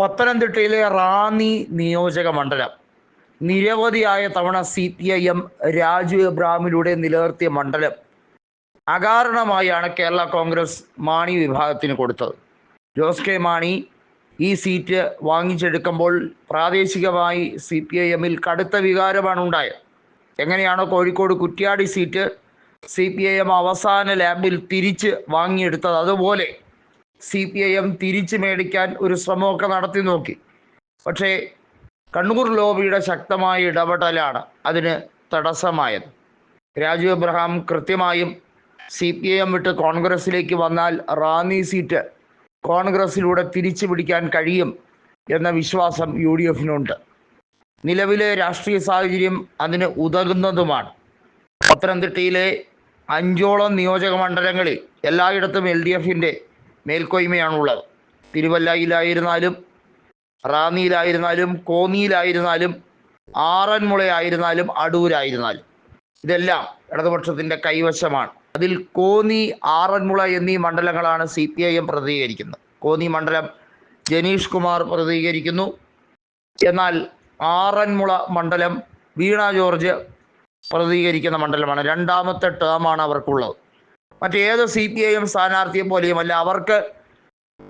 പത്തനംതിട്ടയിലെ റാന്നി നിയോജക മണ്ഡലം. നിരവധിയായ തവണ C P I M Raju എബ്രാമിലൂടെ നിലനിർത്തിയ മണ്ഡലം. അകാരണമായാണ് കേരള കോൺഗ്രസ് മാണി വിഭാഗത്തിന് കൊടുത്തത്. ജോസ് കെ മാണി ഈ സീറ്റ് വാങ്ങിച്ചെടുക്കുമ്പോൾ പ്രാദേശികമായി സി പി ഐ എമ്മിൽ കടുത്ത വികാരമാണ് ഉണ്ടായത്. എങ്ങനെയാണോ Kozhikode Kuttiadi seat C P I M അവസാന ലാബിൽ തിരിച്ച് വാങ്ങിയെടുത്തത്. അതുപോലെ സി പി ഐ എം തിരിച്ച് മേടിക്കാൻ ഒരു ശ്രമമൊക്കെ നടത്തി നോക്കി. പക്ഷേ കണ്ണൂർ ലോബിയുടെ ശക്തമായ ഇടപെടലാണ് അതിന് തടസ്സമായത്. രാജു എബ്രഹാം കൃത്യമായും സി പി ഐ എം വിട്ട് കോൺഗ്രസിലേക്ക് വന്നാൽ റാന്നി സീറ്റ് കോൺഗ്രസിലൂടെ തിരിച്ചു പിടിക്കാൻ കഴിയും എന്ന വിശ്വാസം യു ഡി എഫിനുണ്ട്. നിലവിലെ രാഷ്ട്രീയ സാഹചര്യം അതിന് ഉതകുന്നതുമാണ്. പത്തനംതിട്ടയിലെ അഞ്ചോളം നിയോജക മണ്ഡലങ്ങളിൽ എല്ലായിടത്തും എൽ ഡി എഫിന്റെ മേൽക്കോയ്മയാണുള്ളത്. തിരുവല്ലയിലായിരുന്നാലും റാന്നിയിലായിരുന്നാലും കോന്നിയിലായിരുന്നാലും ആറന്മുളയായിരുന്നാലും അടൂരായിരുന്നാലും. ഇതെല്ലാം ഇടതുപക്ഷത്തിന്റെ കൈവശമാണ്. അതിൽ കോന്നി ആറന്മുള എന്നീ മണ്ഡലങ്ങളാണ് സി പി ഐ എം പ്രതികരിക്കുന്നത് കോന്നി മണ്ഡലം ജനീഷ് കുമാർ പ്രതികരിക്കുന്നു എന്നാൽ ആറന്മുള മണ്ഡലം വീണ ജോർജ് പ്രതികരിക്കുന്ന മണ്ഡലമാണ്. രണ്ടാമത്തെ ടേമാണ് അവർക്കുള്ളത്. മറ്റേത് സി പി ഐ എം സ്ഥാനാർത്ഥിയെ പോലെയുമല്ല. അവർക്ക്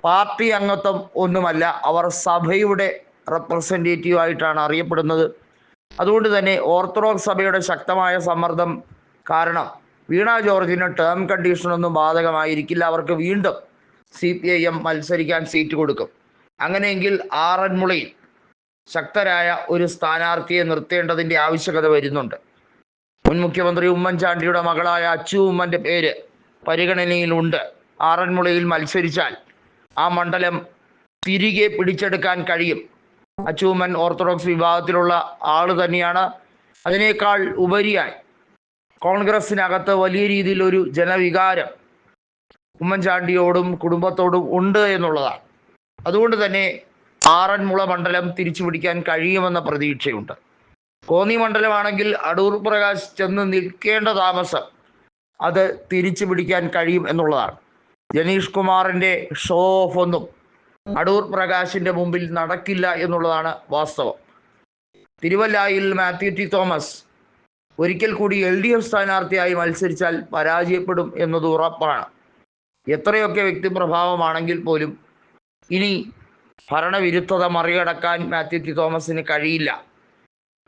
പാർട്ടി അംഗത്വം ഒന്നുമല്ല. അവർ സഭയുടെ റെപ്രസെന്റേറ്റീവ് ആയിട്ടാണ് അറിയപ്പെടുന്നത്. അതുകൊണ്ട് തന്നെ ഓർത്തഡോക്സ് സഭയുടെ ശക്തമായ സമ്മർദ്ദം കാരണം വീണ ജോർജിന് ടേം കണ്ടീഷനൊന്നും ബാധകമായിരിക്കില്ല. അവർക്ക് വീണ്ടും സി പി ഐ എം മത്സരിക്കാൻ സീറ്റ് കൊടുക്കും. അങ്ങനെയെങ്കിൽ ആറന്മുളയിൽ ശക്തരായ ഒരു സ്ഥാനാർത്ഥിയെ നിർത്തേണ്ടതിന്റെ ആവശ്യകത വരുന്നുണ്ട്. മുൻ മുഖ്യമന്ത്രി ഉമ്മൻചാണ്ടിയുടെ മകളായ അച്ചു ഉമ്മന്റെ പേര് പരിഗണനയിലുണ്ട്. ആറന്മുളയിൽ മത്സരിച്ചാൽ ആ മണ്ഡലം തിരികെ പിടിച്ചെടുക്കാൻ കഴിയും. അച്ചൂമൻ ഓർത്തഡോക്സ് വിഭാഗത്തിലുള്ള ആൾ തന്നെയാണ്. അതിനേക്കാൾ ഉപരിയായി കോൺഗ്രസിനകത്ത് വലിയ രീതിയിൽ ഒരു ജനവികാരം ഉമ്മൻചാണ്ടിയോടും കുടുംബത്തോടും ഉണ്ട് എന്നുള്ളതാണ്. അതുകൊണ്ട് തന്നെ ആറന്മുള മണ്ഡലം തിരിച്ചു പിടിക്കാൻ കഴിയുമെന്ന പ്രതീക്ഷയുണ്ട്. കോന്നി മണ്ഡലമാണെങ്കിൽ അടൂർ പ്രകാശ് ചെന്ന് നിൽക്കേണ്ട താമസം അത് തിരിച്ചു പിടിക്കാൻ കഴിയും എന്നുള്ളതാണ്. ജനീഷ് കുമാറിന്റെ ഷോ ഓഫ് ഒന്നും അടൂർ പ്രകാശിന്റെ മുമ്പിൽ നടക്കില്ല എന്നുള്ളതാണ് വാസ്തവം. തിരുവല്ലായിൽ മാത്യു ടി തോമസ് ഒരിക്കൽ കൂടി എൽ ഡി എഫ് സ്ഥാനാർത്ഥിയായി മത്സരിച്ചാൽ പരാജയപ്പെടും എന്നത് ഉറപ്പാണ്. എത്രയൊക്കെ വ്യക്തിപ്രഭാവമാണെങ്കിൽ പോലും ഇനി ഭരണവിരുദ്ധത മറികടക്കാൻ മാത്യു ടി തോമസിന് കഴിയില്ല.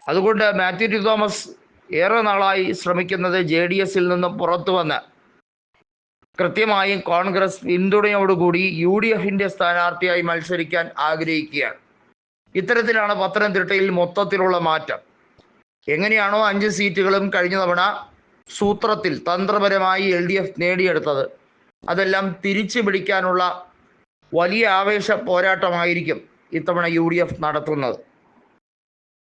അതുകൊണ്ട് മാത്യു ടി തോമസ് ഏറെ നാളായി ശ്രമിക്കുന്നത് ജെ ഡി എസിൽ നിന്നും പുറത്തു വന്ന്. കൃത്യമായും കോൺഗ്രസ് പിന്തുണയോടുകൂടി യു ഡി എഫിന്റെ സ്ഥാനാർത്ഥിയായി മത്സരിക്കാൻ ആഗ്രഹിക്കുകയാണ്. ഇത്തരത്തിലാണ് പത്തനംതിട്ടയിൽ മൊത്തത്തിലുള്ള മാറ്റം. എങ്ങനെയാണോ അഞ്ച് സീറ്റുകളും കഴിഞ്ഞ തവണ സൂത്രത്തിൽ തന്ത്രപരമായി എൽ ഡി എഫ് നേടിയെടുത്തത്. അതെല്ലാം തിരിച്ചു പിടിക്കാനുള്ള വലിയ ആവേശ പോരാട്ടമായിരിക്കും ഇത്തവണ യു ഡി എഫ് നടത്തുന്നത്.